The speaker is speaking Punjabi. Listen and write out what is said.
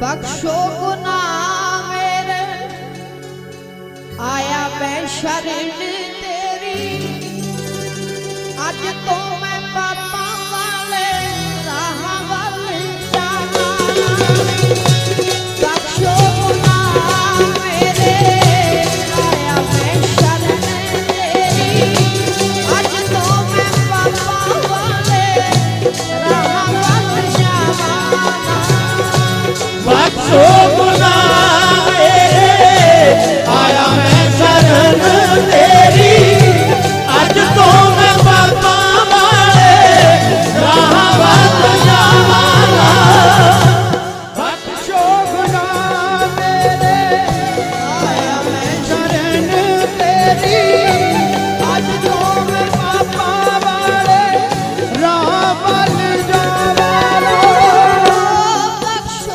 ਬਖਸ਼ੋ ਗੁਨਾਹ ਮੇਰੇ ਆਇਆ ਮੈਂ ਸ਼ਰਨ ਤੇਰੀ। ਅੱਜ ਤੋਂ ਮੈਂ ਪਾਪਾਂ ਬਖਸ਼ੋ ਗੁਨਾਹ ਮੇਰੇ